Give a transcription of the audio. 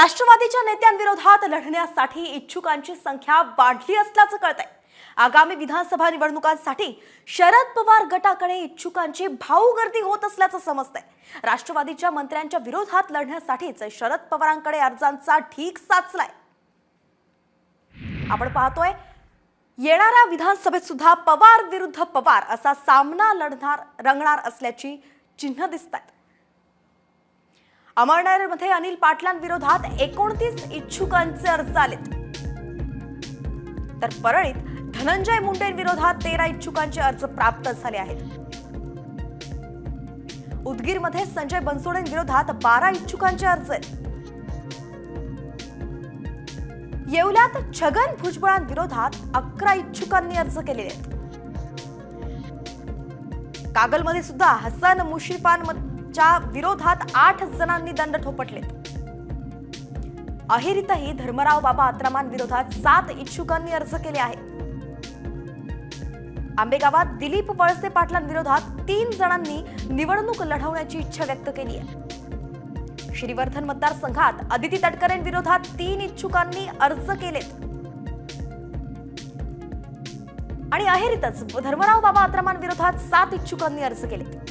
राष्ट्रवादीच्या नेत्यांविरोधात लढण्यासाठी इच्छुकांची संख्या वाढली असल्याचं कळत आहे आगामी विधानसभा निवडणुकांसाठी शरद पवार गटाकडे इच्छुकांची भाऊ गर्दी होत असल्याचं समजतंय. राष्ट्रवादीच्या मंत्र्यांच्या विरोधात लढण्यासाठीच शरद पवारांकडे अर्जांचा ठीक साचलाय. आपण पाहतोय येणाऱ्या विधानसभेत सुद्धा पवार विरुद्ध पवार असा सामना लढणार रंगणार असल्याची चिन्ह दिसत आहेत अमळनेरमध्ये अनिल पाटलांविरोधात एकोणतीस इच्छुकांचे अर्ज आलेत. तर परळीत धनंजय मुंडेंविरोधात तेरा इच्छुकांचे अर्ज प्राप्त झाले आहेत. उदगीरमध्ये संजय बनसोडेंविरोधात बारा इच्छुकांचे अर्ज आहेत. येवल्यात छगन भुजबळांविरोधात अकरा इच्छुकांनी अर्ज केलेले आहेत. कागलमध्ये सुद्धा हसन च्या विरोधात आठ जणांनी दंड ठोपटले. अहेरीतही धर्मराव बाबा आत्रामांविरोधात सात इच्छुकांनी अर्ज केले आहे आंबेगावात दिलीप वळसे पाटलांविरोधात तीन जणांनी निवडणूक लढवण्याची इच्छा व्यक्त केली आहे. श्रीवर्धन मतदारसंघात अदिती तटकरेंविरोधात तीन इच्छुकांनी अर्ज केलेत. आणि अहेरीतच धर्मराव बाबा आत्रामांविरोधात सात इच्छुकांनी अर्ज केलेत.